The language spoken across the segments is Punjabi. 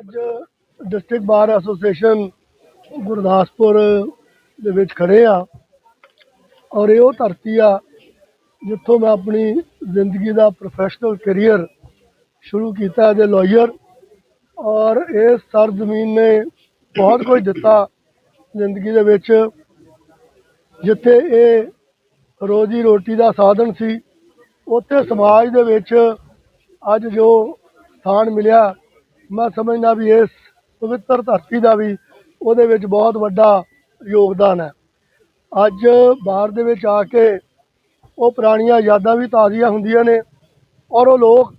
ਅੱਜ ਡਿਸਟ੍ਰਿਕਟ ਬਾਰ ਐਸੋਸੀਏਸ਼ਨ ਗੁਰਦਾਸਪੁਰ ਦੇ ਵਿੱਚ ਖੜੇ ਆ ਔਰ ਇਹ ਉਹ ਧਰਤੀ ਆ ਜਿੱਥੋਂ ਮੈਂ ਆਪਣੀ ਜ਼ਿੰਦਗੀ ਦਾ ਪ੍ਰੋਫੈਸ਼ਨਲ ਕੈਰੀਅਰ ਸ਼ੁਰੂ ਕੀਤਾ ਐਜ਼ ਅ ਲਾਇਰ ਔਰ ਇਹ ਸਰ ਜ਼ਮੀਨ ਨੇ ਬਹੁਤ ਕੁਝ ਦਿੱਤਾ ਜ਼ਿੰਦਗੀ ਦੇ ਵਿੱਚ, ਜਿੱਥੇ ਇਹ ਰੋਜੀ ਰੋਟੀ ਦਾ ਸਾਧਨ ਸੀ, ਉੱਥੇ ਸਮਾਜ ਦੇ ਵਿੱਚ ਅੱਜ ਜੋ ਸਥਾਨ ਮਿਲਿਆ ਮੈਂ ਸਮਝਦਾ ਵੀ ਇਸ ਪਵਿੱਤਰ ਧਰਤੀ ਦਾ ਵੀ ਉਹਦੇ ਵਿੱਚ ਬਹੁਤ ਵੱਡਾ ਯੋਗਦਾਨ ਹੈ। ਅੱਜ ਬਾਹਰ ਦੇ ਵਿੱਚ ਆ ਕੇ ਉਹ ਪੁਰਾਣੀਆਂ ਯਾਦਾਂ ਵੀ ਤਾਜ਼ੀਆਂ ਹੁੰਦੀਆਂ ਨੇ ਔਰ ਉਹ ਲੋਕ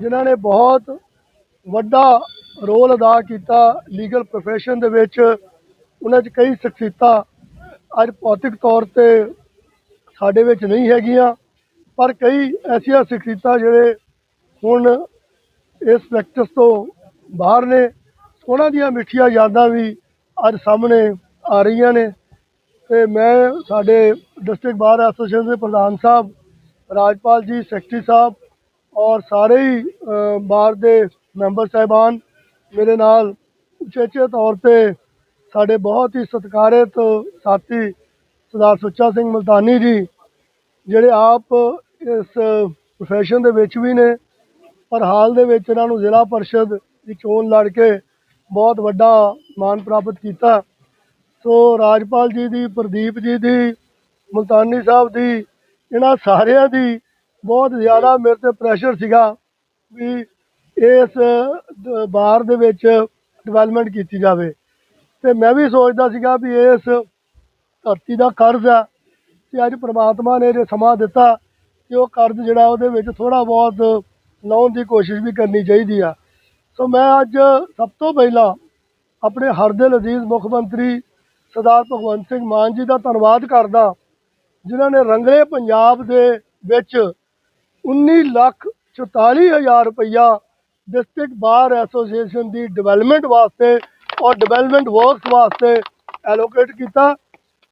ਜਿਨ੍ਹਾਂ ਨੇ ਬਹੁਤ ਵੱਡਾ ਰੋਲ ਅਦਾ ਕੀਤਾ ਲੀਗਲ profession ਦੇ ਵਿੱਚ, ਉਹਨਾਂ 'ਚ ਕਈ ਸ਼ਖਸੀਅਤਾਂ ਅੱਜ ਭੌਤਿਕ ਤੌਰ ਤੇ ਸਾਡੇ ਵਿੱਚ ਨਹੀਂ ਹੈਗੀਆਂ, ਪਰ ਕਈ ਐਸੀਆਂ ਸ਼ਖਸੀਅਤਾਂ ਜਿਹੜੇ ਹੁਣ ਇਸ ਪ੍ਰੈਕਟਿਸ ਤੋਂ ਬਾਹਰ ਨੇ। ਉਹਨਾਂ ਦੀਆਂ ਮਿੱਠੀਆਂ ਯਾਦਾਂ ਵੀ ਅੱਜ ਸਾਹਮਣੇ ਆ ਰਹੀਆਂ ਨੇ। ਤੇ ਮੈਂ ਸਾਡੇ ਡਿਸਟ੍ਰਿਕਟ ਬਾਰ ਐਸੋਸੀਏਸ਼ਨ ਦੇ ਪ੍ਰਧਾਨ ਸਾਹਿਬ, ਰਾਜਪਾਲ ਜੀ, ਸੈਕਟਰੀ ਸਾਹਿਬ ਔਰ ਸਾਰੇ ਹੀ ਬਾਰ ਦੇ ਮੈਂਬਰ ਸਾਹਿਬਾਨ ਮੇਰੇ ਨਾਲ ਉਚੇਚੇ ਤੌਰ ਤੇ ਸਾਡੇ ਬਹੁਤ ਹੀ ਸਤਿਕਾਰਿਤ ਸਾਥੀ ਸਰਦਾਰ ਸੁੱਚਾ ਸਿੰਘ ਮਲਤਾਨੀ ਜੀ, ਜਿਹੜੇ ਆਪ ਇਸ ਪ੍ਰੋਫੈਸ਼ਨ ਦੇ ਵਿੱਚ ਵੀ ਨੇ। ਪਰ ਹਾਲ ਦੇ ਵਿੱਚ ਇਹਨਾਂ ਨੂੰ ਜ਼ਿਲ੍ਹਾ ਪਰਿਸ਼ਦ ਦੀ ਚੋਣ ਲੜ ਕੇ ਬਹੁਤ ਵੱਡਾ ਮਾਣ ਪ੍ਰਾਪਤ ਕੀਤਾ। ਸੋ ਰਾਜਪਾਲ ਜੀ ਦੀ, ਪ੍ਰਦੀਪ ਜੀ ਦੀ, ਮੁਲਤਾਨੀ ਸਾਹਿਬ ਦੀ, ਇਹਨਾਂ ਸਾਰਿਆਂ ਦੀ ਬਹੁਤ ਜ਼ਿਆਦਾ ਮੇਰੇ ਤੇ ਪ੍ਰੈਸ਼ਰ ਸੀਗਾ ਵੀ ਇਸ ਦ- ਬਾਰ ਦੇ ਵਿੱਚ ਡਿਵੈਲਪਮੈਂਟ ਕੀਤੀ ਜਾਵੇ। ਤੇ ਮੈਂ ਵੀ ਸੋਚਦਾ ਸੀਗਾ ਵੀ ਇਸ ਧਰਤੀ ਦਾ ਕਰਜ਼ ਆ ਤੇ ਅੱਜ ਪ੍ਰਮਾਤਮਾ ਨੇ ਜੇ ਸਮਾਂ ਦਿੱਤਾ ਕਿ ਉਹ ਕਰਜ਼ ਜਿਹੜਾ ਉਹਦੇ ਵਿੱਚ ਥੋੜਾ ਬਹੁਤ ਲਾਉਣ ਦੀ ਕੋਸ਼ਿਸ਼ ਵੀ ਕਰਨੀ ਚਾਹੀਦੀ ਆ। ਸੋ ਮੈਂ ਅੱਜ ਸਭ ਤੋਂ ਪਹਿਲਾਂ ਆਪਣੇ ਹਰ ਦਿਲ ਅਜ਼ੀਜ਼ ਮੁੱਖ ਮੰਤਰੀ ਸਰਦਾਰ ਭਗਵੰਤ ਸਿੰਘ ਮਾਨ ਜੀ ਦਾ ਧੰਨਵਾਦ ਕਰਦਾ ਜਿਨ੍ਹਾਂ ਨੇ ਰੰਗਲੇ ਪੰਜਾਬ ਦੇ ਵਿੱਚ 19 ਲੱਖ 44 ਹਜ਼ਾਰ ਰੁਪਈਆ ਡਿਸਟ੍ਰਿਕਟ ਬਾਰ ਐਸੋਸੀਏਸ਼ਨ ਦੀ ਡਿਵੈਲਪਮੈਂਟ ਵਾਸਤੇ ਔਰ ਡਿਵੈਲਪਮੈਂਟ ਵਰਕਸ ਵਾਸਤੇ ਐਲੋਕੇਟ ਕੀਤਾ।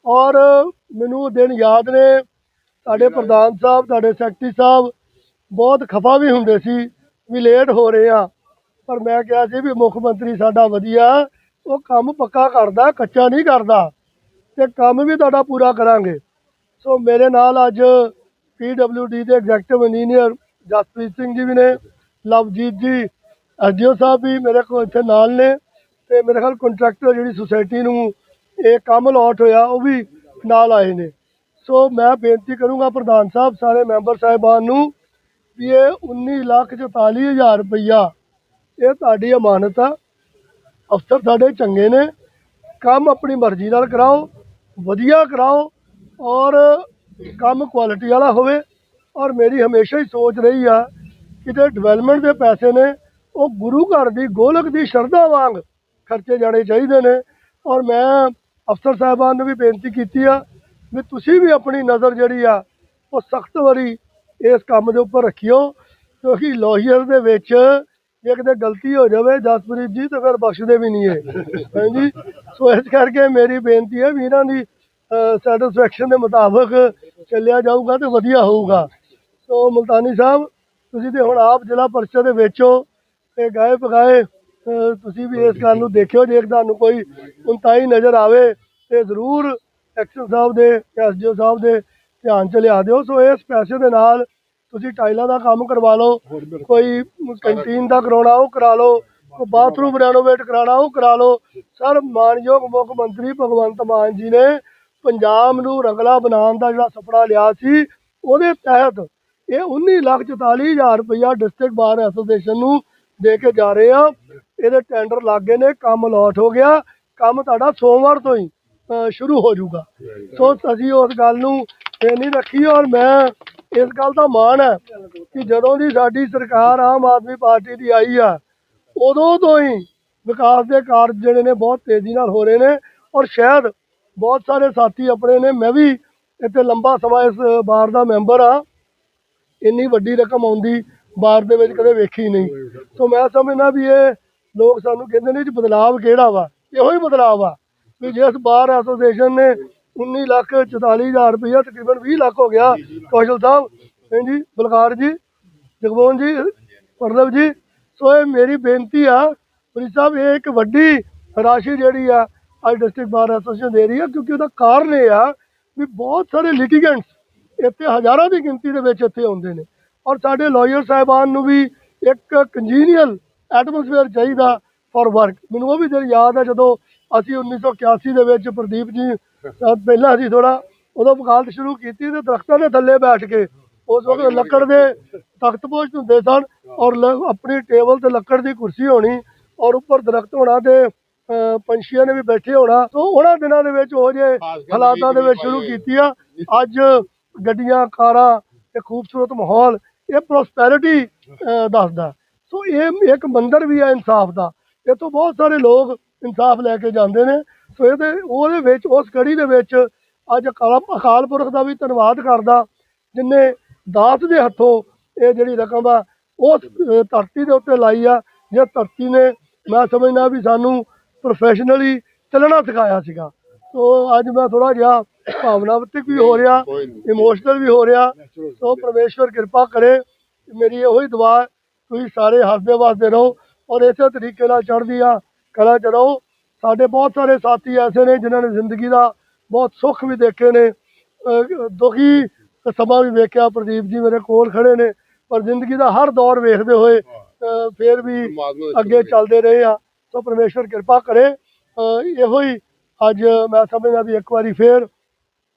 ਔਰ ਮੈਨੂੰ ਦਿਨ ਯਾਦ ਨੇ, ਸਾਡੇ ਪ੍ਰਧਾਨ ਸਾਹਿਬ, ਸਾਡੇ ਸੈਕਟਰੀ ਸਾਹਿਬ ਬਹੁਤ ਖਫਾ ਵੀ ਹੁੰਦੇ ਸੀ, ਵੀ ਲੇਟ ਹੋ ਰਹੇ ਆ। ਪਰ ਮੈਂ ਕਿਹਾ ਸੀ ਵੀ ਮੁੱਖ ਮੰਤਰੀ ਸਾਡਾ ਵਧੀਆ, ਉਹ ਕੰਮ ਪੱਕਾ ਕਰਦਾ, ਕੱਚਾ ਨਹੀਂ ਕਰਦਾ। ਤੇ ਕੰਮ ਵੀ ਤੁਹਾਡਾ ਪੂਰਾ ਕਰਾਂਗੇ। ਸੋ ਮੇਰੇ ਨਾਲ ਅੱਜ ਡੀ ਦੇ ਐਗਜ਼ੈਕਟਿਵ ਇੰਜੀਨੀਅਰ ਜਸਪ੍ਰੀਤ ਸਿੰਘ ਜੀ ਵੀ ਨੇ, ਲਵਜੀਤ ਜੀ, ਐਸਡੀਓ ਸਾਹਿਬ ਵੀ ਮੇਰੇ ਕੋਲ ਇੱਥੇ ਨਾਲ ਨੇ ਤੇ ਮੇਰੇ ਖਿਆਲ ਕੰਟਰੈਕਟਰ ਜਿਹੜੀ ਸੁਸਾਇਟੀ ਨੂੰ ਇਹ ਕੰਮ ਅਲਾਟ ਹੋਇਆ, ਉਹ ਵੀ ਨਾਲ ਆਏ ਨੇ। ਸੋ ਮੈਂ ਬੇਨਤੀ ਕਰੂੰਗਾ ਪ੍ਰਧਾਨ ਸਾਹਿਬ, ਸਾਰੇ ਮੈਂਬਰ ਸਾਹਿਬਾਨ ਨੂੰ ਵੀ ਇਹ 19 ਲੱਖ 44 ਹਜ਼ਾਰ ਰੁਪਈਆ। ਇਹ ਤੁਹਾਡੀ ਅਮਾਨਤ ਆ। ਅਫਸਰ ਸਾਡੇ ਚੰਗੇ ਨੇ। ਕੰਮ ਆਪਣੀ ਮਰਜ਼ੀ ਨਾਲ ਕਰਾਓ, ਵਧੀਆ ਕਰਾਓ ਔਰ ਕੰਮ ਕੁਆਲਿਟੀ ਵਾਲਾ ਹੋਵੇ। ਔਰ ਮੇਰੀ ਹਮੇਸ਼ਾ ਹੀ ਸੋਚ ਰਹੀ ਆ ਕਿ ਜਿਹੜੇ ਡਿਵੈਲਪਮੈਂਟ ਦੇ ਪੈਸੇ ਨੇ, ਉਹ ਗੁਰੂ ਘਰ ਦੀ ਗੋਲਕ ਦੀ ਸ਼ਰਧਾ ਵਾਂਗ ਖਰਚੇ ਜਾਣੇ ਚਾਹੀਦੇ ਨੇ। ਔਰ ਮੈਂ ਅਫਸਰ ਸਾਹਿਬਾਨ ਨੂੰ ਵੀ ਬੇਨਤੀ ਕੀਤੀ ਆ ਵੀ ਤੁਸੀਂ ਵੀ ਆਪਣੀ ਨਜ਼ਰ ਜਿਹੜੀ ਆ, ਉਹ ਸਖਤ ਵਾਰੀ ਇਸ ਕੰਮ ਦੇ ਉੱਪਰ ਰੱਖਿਓ, ਕਿਉਂਕਿ ਲੋਹੀਅਰ ਦੇ ਵਿੱਚ ਜੇ ਕਿਤੇ ਗਲਤੀ ਹੋ ਜਾਵੇ, ਜਸਪ੍ਰੀਤ ਜੀ, ਤਾਂ ਫਿਰ ਬਖਸ਼ਦੇ ਵੀ ਨਹੀਂ ਹੈ ਹਾਂਜੀ? ਸੋ ਇਸ ਕਰਕੇ ਮੇਰੀ ਬੇਨਤੀ ਹੈ, ਵੀਰਾਂ ਦੀ ਸੈਟੀਸਫੈਕਸ਼ਨ ਦੇ ਮੁਤਾਬਕ ਚੱਲਿਆ ਜਾਊਗਾ ਤੇ ਵਧੀਆ ਹੋਊਗਾ। ਸੋ ਮੁਲਤਾਨੀ ਸਾਹਿਬ, ਤੁਸੀਂ ਤੇ ਹੁਣ ਆਪ ਜ਼ਿਲ੍ਹਾ ਪਰਿਸ਼ਦ ਦੇ ਵਿੱਚ ਹੋ, ਤੇ ਗਾਏ ਪਗਾਏ ਤੁਸੀਂ ਵੀ ਇਸ ਗੱਲ ਨੂੰ ਦੇਖਿਓ, ਜੇ ਤੁਹਾਨੂੰ ਕੋਈ ਉਨਤਾਈ ਨਜ਼ਰ ਆਵੇ, ਤੇ ਜ਼ਰੂਰ ਐਕਸ਼ਨ ਸਾਹਿਬ ਦੇ, ਐਸਡੀਓ ਸਾਹਿਬ ਦੇ ਧਿਆਨ ਚ ਲਿਆ ਦਿਓ। ਸੋ ਇਸ ਪੈਸੇ ਦੇ ਨਾਲ ਤੁਸੀਂ ਟਾਈਲਾਂ ਦਾ ਕੰਮ ਕਰਵਾ ਲਓ। ਕੋਈ ਕੰਟੀਨ ਦਾ ਕਰਾਉਣਾ ਉਹ ਕਰਾ ਲਓ। ਕੋਈ ਬਾਥਰੂਮ ਰੈਨੋਵੇਟ ਕਰਾਉਣਾ ਉਹ ਕਰਾ ਲਓ। ਸਰ ਮਾਨਯੋਗ ਮੁੱਖ ਮੰਤਰੀ ਭਗਵੰਤ ਮਾਨ ਜੀ ਨੇ ਪੰਜਾਬ ਨੂੰ ਰੰਗਲਾ ਬਣਾਉਣ ਦਾ ਜਿਹੜਾ ਸੁਪਨਾ ਲਿਆ ਸੀ ਉਹਦੇ ਤਹਿਤ ਇਹ 19 ਲੱਖ 44 ਹਜ਼ਾਰ ਰੁਪਇਆ ਡਿਸਟ੍ਰਿਕਟ ਬਾਰ ਐਸੋਸੀਏਸ਼ਨ ਨੂੰ ਦੇ ਕੇ ਜਾ ਰਹੇ ਆ। ਇਹਦੇ ਟੈਂਡਰ ਲੱਗ ਗਏ ਨੇ ਕੰਮ ਅਲਾਟ ਹੋ ਗਿਆ। ਕੰਮ ਤੁਹਾਡਾ ਸੋਮਵਾਰ ਤੋਂ ਹੀ ਸ਼ੁਰੂ ਹੋ ਜਾਊਗਾ। ਸੋ ਅਸੀਂ ਉਸ ਗੱਲ ਨੂੰ ਨਹੀਂ ਰੱਖੀ ਔਰ ਮੈਂ ਇਸ ਗੱਲ ਦਾ ਮਾਣ ਹੈ ਕਿ ਜਦੋਂ ਦੀ ਸਾਡੀ ਸਰਕਾਰ ਆਮ ਆਦਮੀ ਪਾਰਟੀ ਦੀ ਆਈ ਆ, ਉਦੋਂ ਤੋਂ ਹੀ ਵਿਕਾਸ ਦੇ ਕਾਰਜ ਜਿਹੜੇ ਨੇ ਬਹੁਤ ਤੇਜ਼ੀ ਨਾਲ ਹੋ ਰਹੇ ਨੇ ਔਰ ਸ਼ਾਇਦ ਬਹੁਤ ਸਾਰੇ ਸਾਥੀ ਆਪਣੇ ਨੇ, ਮੈਂ ਵੀ ਇੱਥੇ ਲੰਬਾ ਸਮਾਂ ਇਸ ਬਾਰ ਦਾ ਮੈਂਬਰ ਆ ਇੰਨੀ ਵੱਡੀ ਰਕਮ ਆਉਂਦੀ ਬਾਰ ਦੇ ਵਿੱਚ ਕਦੇ ਵੇਖੀ ਨਹੀਂ। ਸੋ ਮੈਂ ਸਮਝਦਾ ਵੀ ਇਹ ਲੋਕ ਸਾਨੂੰ ਕਹਿੰਦੇ ਨੇ ਜੀ ਬਦਲਾਵ ਕਿਹੜਾ ਵਾ? ਇਹੋ ਹੀ ਬਦਲਾਵ ਆ ਵੀ ਜਿਸ ਬਾਰ ਐਸੋਸੀਏਸ਼ਨ ਨੇ 19 ਲੱਖ 44 ਹਜ਼ਾਰ ਰੁਪਇਆ ਤਕਰੀਬਨ 20 ਲੱਖ ਹੋ ਗਿਆ। ਕੌਸ਼ਲ ਸਾਹਿਬ ਹਾਂਜੀ ਬਲਕਾਰ ਜੀ ਜਗਮੋਹਨ ਜੀ ਪਰਲਵ ਜੀ। ਸੋ ਇਹ ਮੇਰੀ ਬੇਨਤੀ ਆ ਪੁਰੀ ਸਾਹਿਬ ਇਹ ਇੱਕ ਵੱਡੀ ਰਾਸ਼ੀ ਜਿਹੜੀ ਆ ਅੱਜ ਡਿਸਟ੍ਰਿਕਟ ਬਾਰ ਐਸੋਸੀਏਸ਼ਨ ਦੇ ਰਹੀ ਹੈ ਕਿਉਂਕਿ ਉਹਦਾ ਕਾਰਨ ਇਹ ਆ ਵੀ ਬਹੁਤ ਸਾਰੇ ਲਿਟੀਗੈਂਟਸ ਇੱਥੇ ਹਜ਼ਾਰਾਂ ਦੀ ਗਿਣਤੀ ਦੇ ਵਿੱਚ ਇੱਥੇ ਆਉਂਦੇ ਨੇ। ਔਰ ਸਾਡੇ ਲਾਇਰ ਸਾਹਿਬਾਨ ਨੂੰ ਵੀ ਇੱਕ ਕੰਜੀਨੀਅਲ ਐਟਮੋਸਫੇਅਰ ਚਾਹੀਦਾ ਫॉर ਵਰਕ ਮੈਨੂੰ ਉਹ ਵੀ ਦਿਨ ਯਾਦ ਹੈ ਜਦੋਂ ਅਸੀਂ 1981 ਦੇ ਵਿੱਚ ਪ੍ਰਦੀਪ ਜੀ ਪਹਿਲਾਂ ਅਸੀਂ ਥੋੜਾ ਉਦੋਂ ਵਕਾਲਤ ਸ਼ੁਰੂ ਕੀਤੀ ਤੇ ਦਰਖਤਾਂ ਦੇ ਥੱਲੇ ਬੈਠ ਕੇ ਉਸ ਵਕਤ ਲੱਕੜ ਦੇ ਤਖਤ ਪੋਸ਼ ਹੁੰਦੇ ਸਨ ਔਰ ਆਪਣੀ ਟੇਬਲ ਤੇ ਲੱਕੜ ਦੀ ਕੁਰਸੀ ਹੋਣੀ ਔਰ ਉੱਪਰ ਦਰਖਤ ਹੋਣਾ ਤੇ ਪੰਛੀਆਂ ਨੇ ਵੀ ਬੈਠੇ ਹੋਣਾ। ਸੋ ਉਹਨਾਂ ਦਿਨਾਂ ਦੇ ਵਿੱਚ ਉਹ ਜੇ ਹਾਲਾਤਾਂ ਦੇ ਵਿੱਚ ਸ਼ੁਰੂ ਕੀਤੀ ਆ ਅੱਜ ਗੱਡੀਆਂ ਕਾਰਾਂ ਤੇ ਖੂਬਸੂਰਤ ਮਾਹੌਲ ਇਹ ਪ੍ਰੋਸਪੈਰਿਟੀ ਦੱਸਦਾ। ਸੋ ਇਹ ਇੱਕ ਮੰਦਰ ਵੀ ਹੈ ਇਨਸਾਫ ਦਾ। ਇੱਥੋਂ ਬਹੁਤ ਸਾਰੇ ਲੋਕ ਇਨਸਾਫ ਲੈ ਕੇ ਜਾਂਦੇ ਨੇ। ਸੋ ਇਹਦੇ ਉਹਦੇ ਵਿੱਚ ਉਸ ਕੜੀ ਦੇ ਵਿੱਚ ਅੱਜ ਅਕਾਲ ਪੁਰਖ ਦਾ ਵੀ ਧੰਨਵਾਦ ਕਰਦਾ ਜਿਨੇ ਦਾਸ ਦੇ ਹੱਥੋਂ ਇਹ ਜਿਹੜੀ ਰਕਮ ਆ ਉਸ ਧਰਤੀ ਦੇ ਉੱਤੇ ਲਾਈ ਆ ਜੇ ਧਰਤੀ ਨੇ ਮੈਂ ਸਮਝਦਾ ਵੀ ਸਾਨੂੰ ਪ੍ਰੋਫੈਸ਼ਨਲੀ ਚੱਲਣਾ ਸਿਖਾਇਆ ਸੀਗਾ। ਸੋ ਅੱਜ ਮੈਂ ਥੋੜਾ ਜਿਹਾ ਭਾਵਨਾਤਮਕ ਵੀ ਹੋ ਰਿਹਾ ਇਮੋਸ਼ਨਲ ਵੀ ਹੋ ਰਿਹਾ। ਸੋ ਪਰਮੇਸ਼ਵਰ ਕਿਰਪਾ ਕਰੇ ਮੇਰੀ ਇਹੋ ਹੀ ਦੁਆ ਤੁਸੀਂ ਸਾਰੇ ਹੱਸਦੇ ਵਸਦੇ ਰਹੋ। ਔਰ ਇਸੇ ਤਰੀਕੇ ਨਾਲ ਚੜ੍ਹਦੀ ਆ ਕਲਾ ਚ ਰਹੋ। ਸਾਡੇ ਬਹੁਤ ਸਾਰੇ ਸਾਥੀ ਐਸੇ ਨੇ ਜਿਨ੍ਹਾਂ ਨੇ ਜ਼ਿੰਦਗੀ ਦਾ ਬਹੁਤ ਸੁੱਖ ਵੀ ਦੇਖੇ ਨੇ ਦੁਖੀ ਸਮਾਂ ਵੀ ਵੇਖਿਆ। ਪ੍ਰਦੀਪ ਜੀ ਮੇਰੇ ਕੋਲ ਖੜੇ ਨੇ ਪਰ ਜ਼ਿੰਦਗੀ ਦਾ ਹਰ ਦੌਰ ਵੇਖਦੇ ਹੋਏ ਫੇਰ ਵੀ ਅੱਗੇ ਚੱਲਦੇ ਰਹੇ ਆ। ਸੋ ਪਰਮੇਸ਼ਵਰ ਕਿਰਪਾ ਕਰੇ। ਇਹੋ ਹੀ ਅੱਜ ਮੈਂ ਸਮਝਦਾ ਵੀ ਇੱਕ ਵਾਰੀ ਫੇਰ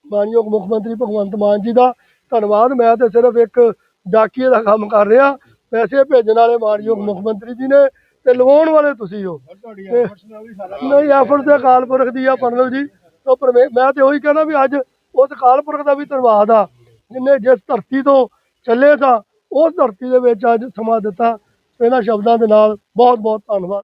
ਮਾਨਯੋਗ ਮੁੱਖ ਮੰਤਰੀ ਭਗਵੰਤ ਮਾਨ ਜੀ ਦਾ ਧੰਨਵਾਦ। ਮੈਂ ਤੇ ਸਿਰਫ ਇੱਕ ਡਾਕੀਏ ਦਾ ਕੰਮ ਕਰ ਰਿਹਾ। ਪੈਸੇ ਭੇਜਣ ਵਾਲੇ ਮਾਨਯੋਗ ਮੁੱਖ ਮੰਤਰੀ ਜੀ ਨੇ ਤੇ ਲਵਾਉਣ ਵਾਲੇ ਤੁਸੀਂ ਹੋ। ਤੇ- ਨਹੀਂ ਐਫਰਟ ਤੇ ਅਕਾਲ ਪੁਰਖ ਦੀ ਆ ਪਰਨਵ ਜੀ। ਸੋ ਪਰਮੇ ਮੈਂ ਤੇ ਉਹੀ ਕਹਿੰਦਾ ਵੀ ਅੱਜ ਉਸ ਅਕਾਲ ਪੁਰਖ ਦਾ ਵੀ ਧੰਨਵਾਦ ਆ ਜਿਨੇ ਜਿਸ ਧਰਤੀ ਤੋਂ ਚੱਲੇ ਸਾਂ ਉਸ ਧਰਤੀ ਦੇ ਵਿੱਚ ਅੱਜ ਸਮਾਂ ਦਿੱਤਾ। ਇਹਨਾਂ ਸ਼ਬਦਾਂ ਦੇ ਨਾਲ ਬਹੁਤ ਬਹੁਤ ਧੰਨਵਾਦ।